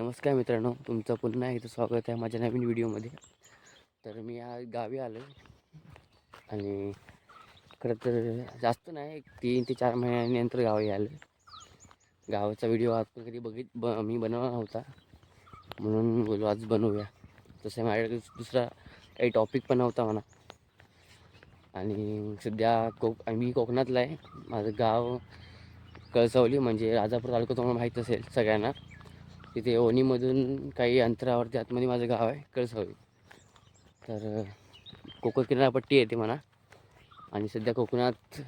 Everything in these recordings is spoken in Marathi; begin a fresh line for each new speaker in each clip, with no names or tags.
नमस्कार मित्रांनो तुमचं पुन्हा एकदा स्वागत आहे माझ्या नवीन व्हिडिओमध्ये. तर मी या गावी आलो आणि खरं तर जास्त नाही एक तीन ते चार महिन्यानंतर गावी आलं गावाचा व्हिडिओ आज कधी बघित ब मी बनवला नव्हता. म्हणून बोलू आज बनवूया. तसं माझ्याकडे दुसरा काही टॉपिक पण नव्हता म्हणा. आणि सध्या कोक मी कोकणातला आहे. माझं गाव कळसवली म्हणजे राजापूर तालुका तुम्हाला माहीत असेल सगळ्यांना. तिथे ओणीमधून काही अंतरावरती आतमध्ये माझं गाव आहे कळसवली तर कोकण किनारपट्टी येते म्हणा. आणि सध्या कोकणात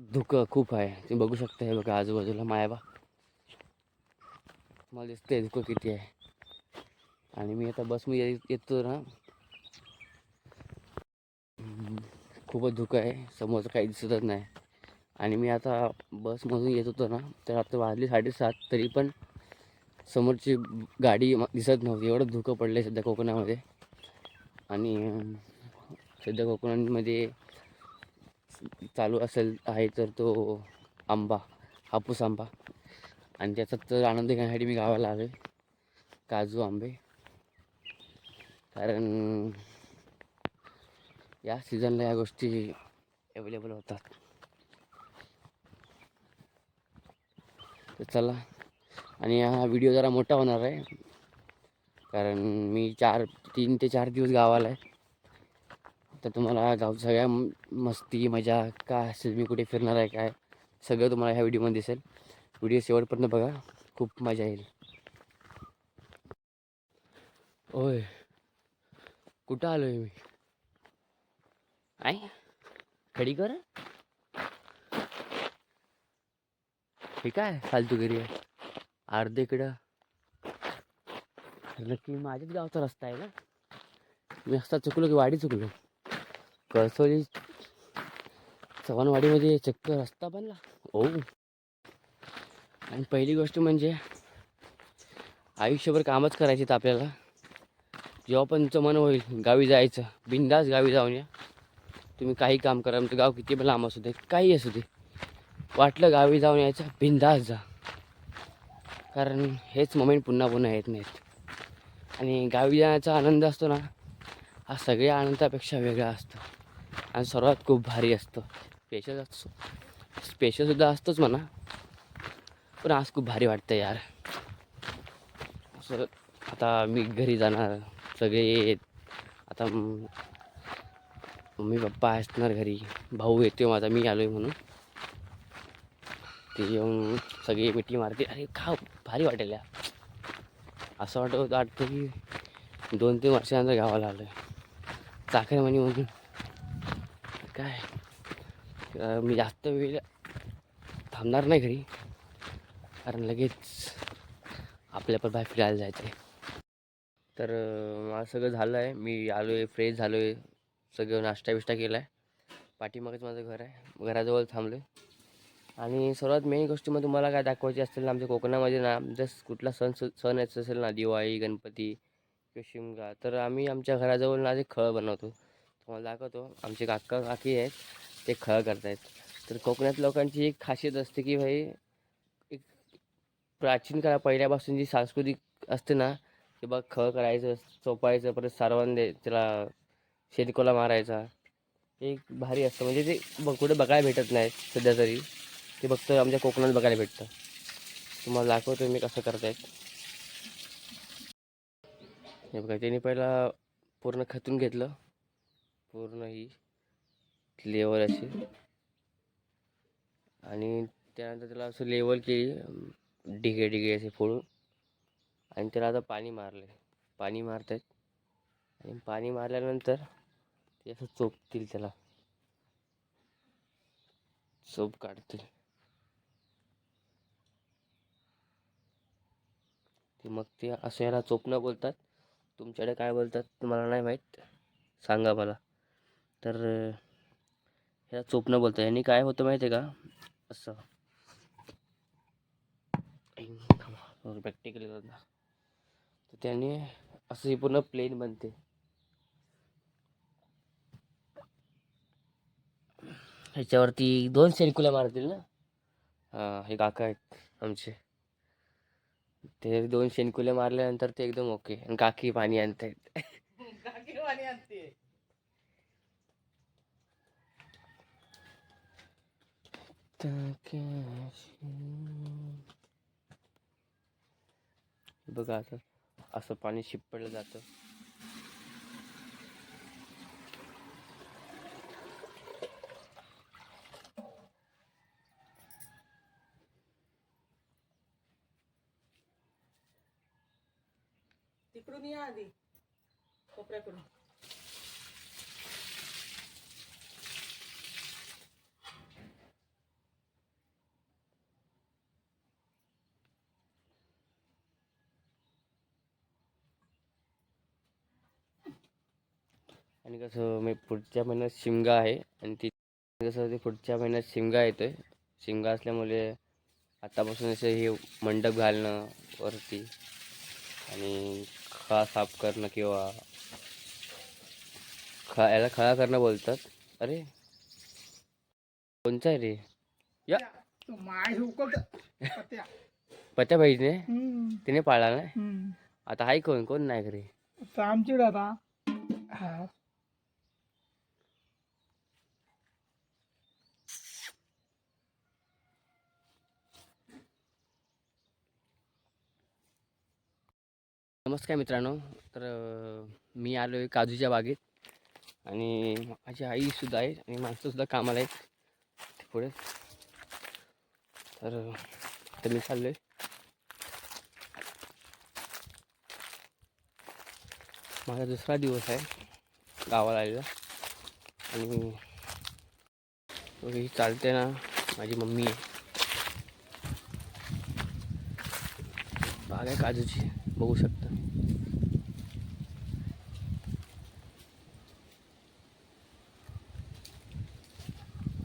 धुकं खूप आहे. तुम्ही बघू शकता हे बघा आजूबाजूला मायाबा. मला दिसतंय धुकं किती आहे. आणि मी आता बसमध्ये ये- येतो ना. खूपच धुकं आहे. समोरचं काही दिसतच नाही. आणि मी आता बसमधून येत होतो ना तर आता वाजली साडेसात तरी पण समोरची गाडी दिसत नव्हती. एवढं धुकं पडलं आहे सध्या कोकणामध्ये. आणि सध्या कोकणामध्ये चालू असेल आहे तर तो आंबा हापूस आंबा. आणि त्याचा तर आनंद घेण्यासाठी मी गावाला आलो काजू आंबे. कारण या सीझनला या गोष्टी अवेलेबल होतात. तर चला. आणि हा व्हिडिओ जरा मोठा होणार आहे. कारण मी चार तीन ते चार दिवस गावाला आहे. तर तुम्हाला गाव सगळ्या मस्ती मजा काय असेल मी कुठे फिरणार आहे काय सगळं तुम्हाला ह्या व्हिडिओमध्ये दिसेल. व्हिडिओ शेवटपर्यंत बघा. खूप मजा येईल. ओय कुठं आलो आहे मी? आहे खडी कर हे काय फालतूगिरी घरी आहे. अर्धे इकडं. नक्की माझ्याच गावचा रस्ता आहे ना? मी रस्ता चुकलो की वाडी चुकलो? कळसोली चव्हाणवाडीमध्ये चक्क रस्ता बनला. ओ. आणि पहिली गोष्ट म्हणजे आयुष्यभर कामच करायचे तर आपल्याला. जेव्हा पण तुमचं मन होईल गावी जायचं बिंदास गावी जाऊन या. तुम्ही काही काम करा म्हणजे गाव किती पण लांब असू दे काही असू दे. वाटलं गावी जाऊन यायचं बिंदास जा. कारण हेच मोमेंट पुन्हा पुन्हा येत नाहीत. आणि गावी जाण्याचा आनंद असतो ना हा सगळ्या आनंदापेक्षा वेगळा असतो. आणि सर्वात खूप भारी असतो. स्पेशल असतो. स्पेशलसुद्धा असतोच म्हणा. पण आज खूप भारी वाटतं यार. असं आता मी घरी जाणार सगळे येत. आता मम्मी पप्पा असणार घरी. भाऊ येतो माझा मी आलो आहे म्हणून. ते येऊन सगळी मिठी मारते. अरे खा भारी वाटेल या असं वाटत वाटतं की दोन तीन वर्षानंतर गावाला आलं आहे चाकरी म्हणी म्हणून. काय? मी जास्त वेळ थांबणार नाही घरी. कारण लगेच आपल्या पण बाहेर फिरायला जायचं आहे तर मला माझं सगळं झालं आहे मी आलो आहे फ्रेश झालो आहे सगळं नाश्ता बिष्टा केला आहे पाठीमागेच माझं घर आहे. घराजवळ थांबलो आहे आणि सर्वात मेन गोष्टी मग तुम्हाला काय दाखवायची असेल ना आमच्या कोकणामध्ये ना जस कुठला सण स- सण यायचा असेल ना दिवाळी गणपती किंवा शिमगा तर आम्ही आमच्या घराजवळ ना ते खळ बनवतो. तुम्हाला दाखवतो आमचे काका काकी आहेत ते खळ करतायत. तर कोकणात लोकांची एक खासियत असते की भाई एक प्राचीन काळा पहिल्यापासून जी सांस्कृतिक असते ना की बघ खळ करायचं चोपायचं परत सारवण दे त्याला शेणकोला मारायचा एक भारी असतं. म्हणजे ते बघ कुठे बघायला भेटत नाही सध्या तरी. ते फक्त आमच्या कोकणात बघायला भेटतं. तुम्हाला दाखवतो मी कसं करतायत. हे बघा त्यांनी पहिला पूर्ण खतून घेतलं पूर्ण ही लेवल अशी. आणि त्यानंतर त्याला असं लेवल केली अं, डिगे डिगे असे फोडून. आणि त्याला आता पाणी मारले पाणी मारतायत. आणि पाणी मारल्यानंतर ते असं चोपतील त्याला. चोप काढतील. ते मग ते असं याला चोपणं बोलतात. तुमच्याकडे काय बोलतात तुम्हाला नाही माहीत. सांगा मला. तर ह्याला चोपणं बोलतात. यांनी काय होतं माहिती आहे का? असं. प्रॅक्टिकली तर त्याने असं हे पूर्ण प्लेन बनते. ह्याच्यावरती दोन शेणकुल्या मारतील ना? हां हे काका आहेत आमचे. ते दोन शेणकुले मारल्यानंतर ते एकदम ओके. आणि काकी पाणी आणतायत. बघा आता असं पाणी शिपडलं जातं.
इकडून या आधी. कोपऱ्याकडून.
आणि कसं मी पुढच्या महिन्यात शिमगा आहे आणि ती कसं ते पुढच्या महिन्यात शिमगा येतोय. शिमगा असल्यामुळे आतापासून असं हे मंडप घालणं वरती आणि खळा साफ करणं किंवा खळा याला खळा करणं बोलतात. अरे कोणचा आहे रे? या. पत्या. पाहिजे तिने पाळला ना?
हम्म.
आता हाय कोण? कोण नाही घरी?
आता आमच्याकडे आता.
नमस्कार मित्रांनो. तर मी आलो आहे काजूच्या बागेत आणि माझी आईसुद्धा आहे आणि माणसंसुद्धा कामाला आहेत पुढे. तर तर आता मी चाललो आहे माझा दुसरा दिवस आहे गावाला आलेला आणि ही चालते ना माझी मम्मी आहे. बाग आहे काजूची बघू शकता.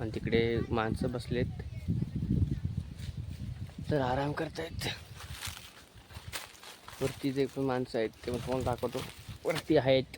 आणि तिकडे माणसं बसलेत. तर आराम करतायत. वरती जे पण माणसं आहेत ते पण दाखवतो. वरती आहेत.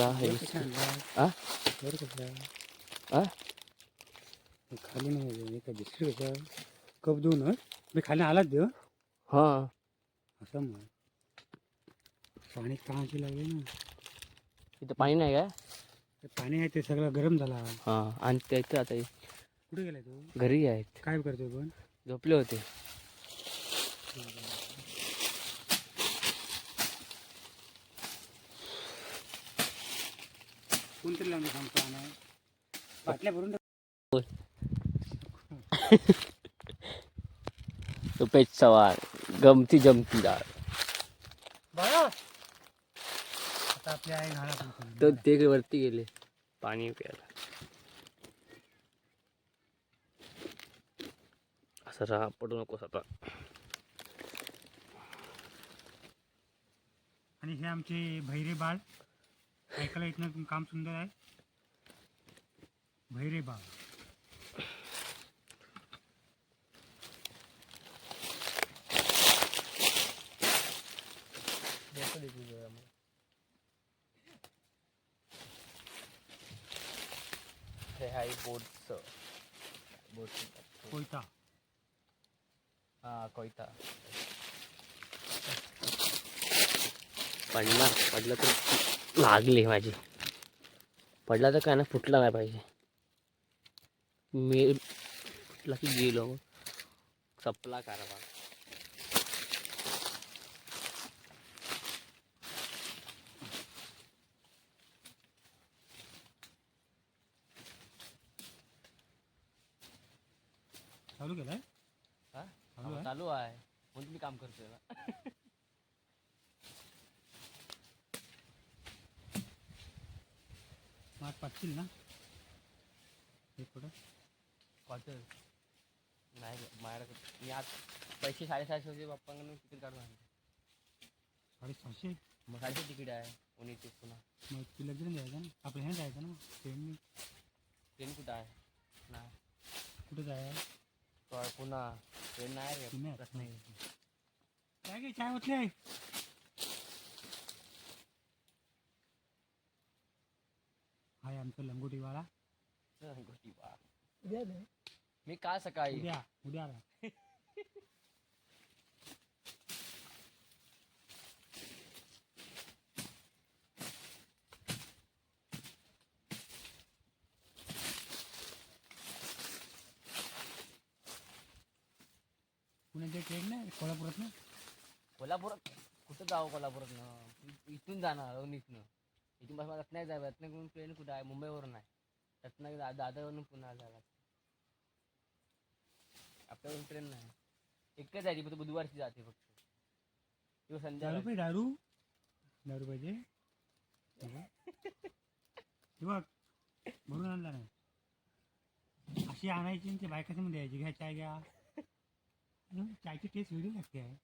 आहे आ? आ?
खाली नाही एका दुसरी होता कप दोन मी खाली आलाच देव
हा।
असं मग पाणी कामाची लागले ना?
इथं पाणी नाही का
ते पाणी आहे ते सगळं गरम झाला
हा। आणि त्याचं आता
कुठे गेलाय तो
घरी आहेत
काय करतोय पण
झोपले होते।
कोणतरी लावून सांगतो बाटल्या भरून.
रुपेश चव्हाण गमती जमतीदार.
आता आई
तर ते वरती गेले. पाणी प्यायला. असं राहा पडू नकोस आता.
आणि हे आमचे भैरे बाळ. ऐकायला इथनं काम सुंदर आहे. भैरे बाळ
हे आहे बोटचं. बोट.
कोयता.
हा कोयता. पडला पडलं तर लागले माझी. पडला तर काय ना फुटला नाही पाहिजे. मी फुटला की गेलो. सपला कारभार
चालू केलाय?
हा?
चालू आहे?
चालू आहे. म्हणून मी काम करतोय ना
माग पाटतील ना? हे कुठं
क्वार्टर नाही माझ्याकडे मी आज पैसे साडेसहाशे होते पप्पांकडून तिकीट काढून आणले.
साडेसहाशे?
मग साडे तिकीट आहे पुण्याचे पुन्हा.
मग तुला घेऊन जायचं ना? आपलं हे जायचं ना? ट्रेननी
ट्रेन कुठं आहे? नाही.
कुठं जायचं?
प- पुन्हा. ट्रेन नाही रे
पुण्यात?
नाही
काय काय चाय होतली आहे हाय आमचं लंगोटीवाला
उद्या दे.
मी काल सकाळी.
उद्या उद्या आला पुण्याची ट्रेन नाही कोल्हापुरात ना?
कोल्हापुरात? कुठं जाऊ कोल्हापुरात इथून जाणार अवनीतनं इथून बस मला रत्नागिरी जायचं रत्नागिरीहून ट्रेन कुठं आहे? मुंबईवरून आहे. रत्नागिरी दा- दादरवरून पुन्हा जायला आपल्याकडून ट्रेन नाही. एकच आहे ती फक्त बुधवारची जाते फक्त. किंवा
दारू
संध्याकाळी
दारू? दारू पाहिजे? हे बघ. हे बघ भरून आणला नाही. अशी आणायची आणि ते बायकाच्या मध्ये द्यायची. घ्या चाय घ्या. चायची टेस्ट वेगळी लागते. आहे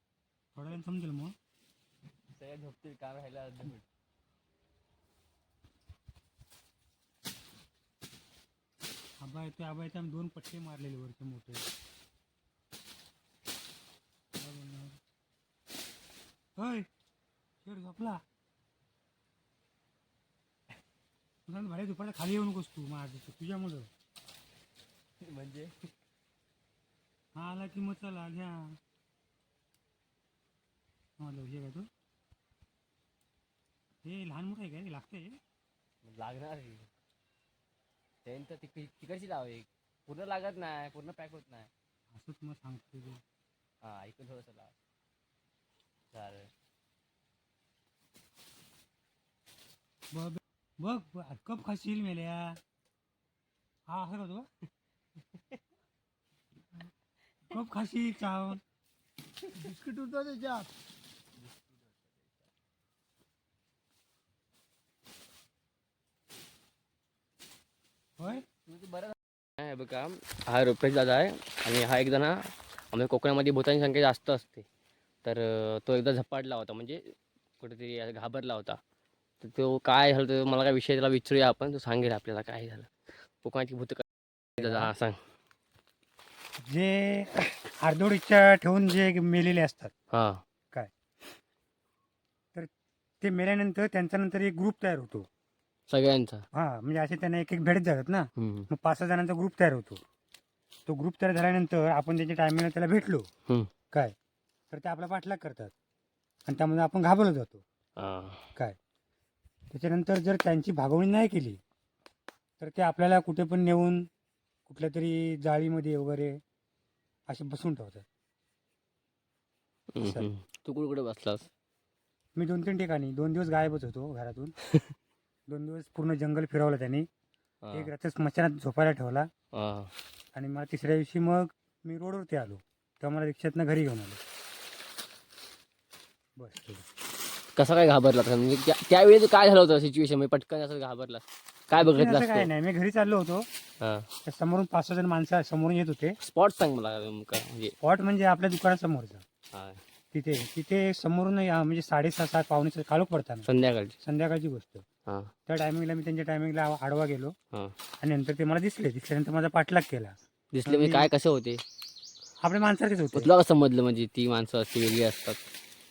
थोड्या वेळ समजेल मग.
सगळ्या झोपतील काम राहायला अर्धा मिनिट.
आबा येतो आबा येतो आम्ही दोन पट्टे मारलेले वरचे मोठे? होय शेर झोपला. भाड्या दुपारच्या खाली येऊ नकोस तू माझ तुझ्यामुळं.
म्हणजे?
हा आला की मग चला घ्या. हे काय तू. हे लहान मोठं आहे काय? लागते
लागणार की ट्रेन तर तिक तिकडची लाव एक पूर्ण लागत नाही पूर्ण पॅक होत नाही.
असंच मग सांगतो तुझं.
हा ऐकून थोडंसं लाव. चालेल.
बघ बघ कप खाशील मेल्या. हा असं का तू कप खाशील चाव
बिस्किट होतं त्याच्यात.
बरं आहे बघा हा रुपेश दादा आहे आणि हा एकदा ना आमच्या कोकणामध्ये भूतांची संख्या जास्त असते. तर तो एकदा झपाटला होता म्हणजे कुठेतरी घाबरला होता. तर तो काय झालं तर मला काय विषय त्याला विचारूया आपण तो सांगेल आपल्याला काय झालं. कोकणाची भूत काय दादा? हा सांग.
जे अर्धोड इच्छा ठेवून जे मेलेले असतात
हां.
ते मेल्यानंतर त्यांचा नंतर एक ग्रुप तयार होतो.
सगळ्यांचा.
हा म्हणजे असे त्यांना एक एक भेट जातात ना.
हम्म.
मग पाच सहा जणांचा ग्रुप तयार होतो. तो ग्रुप तयार झाल्यानंतर आपण त्याच्या टायमिंगला त्याला भेटलो.
हम्म.
काय? तर ते आपला पाठलाग करतात. आणि त्यामध्ये आपण घाबरलो जातो.
हां.
त्याच्यानंतर जर त्यांची भागवणी नाही केली तर ते आपल्याला कुठे पण नेऊन कुठल्या तरी जाळीमध्ये वगैरे असे बसून ठेवतात.
हम्म. तू कुठे कुठे बसलास?
मी दोन तीन ठिकाणी. दोन दिवस गायबच होतो घरातून. दोन दिवस पूर्ण जंगल फिरवलं त्यांनी.
हां,
एक रात्र स्मशानात झोपायला ठेवला.
हां.
आणि मला तिसऱ्या दिवशी मग मी रोडवरती आलो. तेव्हा मला रिक्षातनं घरी घेऊन आलो. बस. ठीक आहे.
कसा काय घाबरला होता? म्हणजे त्या- त्यावेळी काय झालं होतं सिच्युएशन म्हणजे पटकन असं घाबरला. काय बघितलं
असं काय नाही. मी घरी चाललो होतो.
हां.
त्या समोरून पाच सहा जण माणसं समोरून येत होते.
स्पॉट सांग मला नेमका म्हणजे.
स्पॉट म्हणजे आपल्या दुकानासमोरचा.
हां.
तिथे तिथे समोरून या म्हणजे साडेसहा सात पावणे काळोख पडताना.
संध्याकाळची.
संध्याकाळची गोष्ट. त्या टायमिंगला मी त्यांच्या टायमिंगला आडवा गेलो.
हां.
आणि नंतर ते मला दिसले. दिसल्यानंतर माझा पाठलाग केला.
दिसले म्हणजे काय कसे होते?
आपल्या माणसासारखेच
मग
होते.
तुला कसं समजलं म्हणजे ती माणसं अशी वेगळी असतात?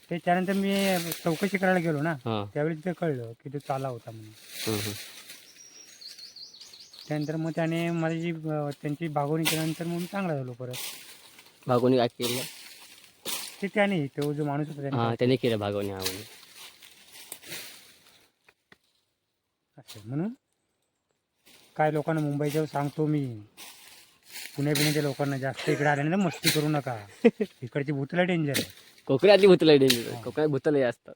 ते त्यानंतर मी चौकशी करायला गेलो ना
हां.
त्यावेळी तिथे कळलं की तो चाला होता म्हणून.
हं, हं.
त्यानंतर मग त्याने माझी अं, त्यांची बागवणी केल्यानंतर मग मी चांगला झालो परत.
भागवणी काय केलं?
ते त्याने तो जो माणूस होता त्याने
हां त्याने केलं भागवणी हा म्हणजे.
असं म्हणून? काय लोकांना मुंबईच्या सांगतो मी. पुणे पिण्याच्या लोकांना जास्त इकडे आल्यानंतर मस्ती करू नका. इकडची भूतला डेंजर आहे.
कोकणातली भूतलय डेंजर कोकणात भूतलय असतात.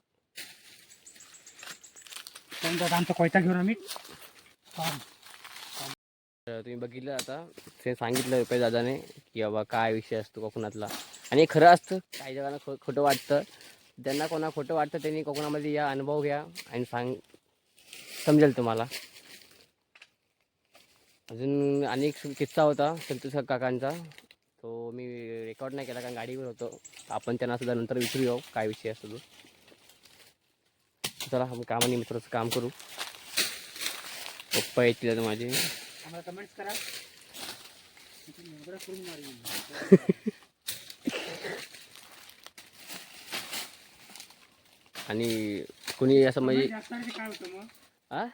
त्यानंतर आता आमचा कोयता घेऊन आम्ही?
तर तुम्ही बघितलं आता ते सांगितलं रुपये दादाने की बाबा काय विषय असतो कोकणातला. आणि हे खरं असतं काही जणांना खो खोटं वाटतं. ज्यांना कोणा खोटं वाटतं त्यांनी कोकणामध्ये या अनुभव घ्या आणि सांग समजेल तुम्हाला. अजून आणि एक किस्सा होता संतोष काकांचा. तो मी रेकॉर्ड नाही केला कारण गाडीवर होतो. आपण त्यांना सुद्धा नंतर विचारूया काय विषय असतो तो. चला आम्ही कामानिमित्त थोडंसं काम करू. पप्पा येतील माझे.
कमेंट्स करा.
आणि कुणी असं म्हणजे
की
हा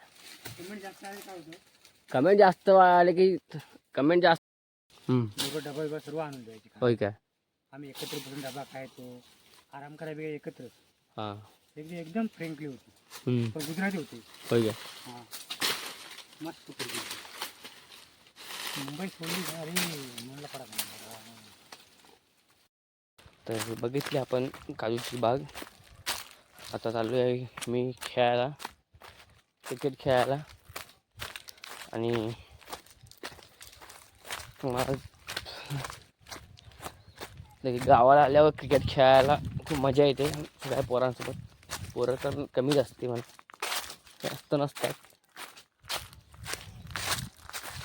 कमेंट जास्त आले काय होतं?
कमेंट जास्त आले की कमेंट जास्त
डबा बिबा सर्व आणून द्यायचे
होय काय
आम्ही एकत्र बसून डबा खायचो आराम करायला वेगळे एकत्र
हां.
एकदम एकदम फ्रेंकली होती. पण गुजराती होती.
होय काय
हां. मस्त होती. मुंबई सोडली का? अरे म्हणलं पडा
तर बघितली आपण काजूची बाग. आता चालू आहे मी खेळायला. क्रिकेट खेळायला. आणि मला गावाला आल्यावर क्रिकेट खेळायला खूप मजा येते. सगळ्या पोरांसोबत. पोरं तर कमीच असते मला जास्त नसतात.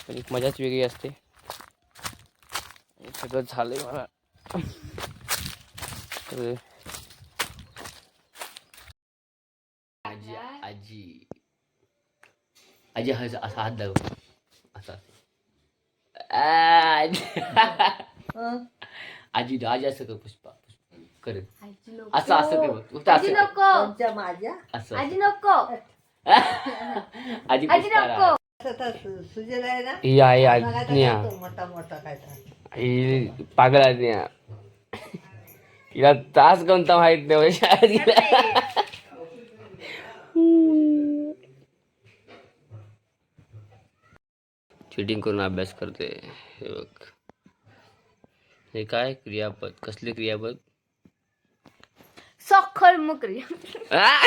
पण एक मजाच वेगळी असते. सगळं झालं आहे मला तर आजी आजी आजी हा असा हात दाखव असा. आजी आजी आजी असं कर पुष्पा पुष्पा कर असं असं कर बघ. फक्त
आजी
असं.
नको.
कोणत्या माझ्या?
असं
आजी नको.
आजी
आजी नको.
सुजेल आहे ना?
ही आज्ञा
मोठा मोठा काय तर.
ही पागल आज्ञा तिला तास कोणता माहीत नाही म्हणजे शाळेत गेला. चिटिंग करून अभ्यास करते. हे बघ. हे काय क्रियापद? कसले क्रियापद?
सखल मुकरी.
आ!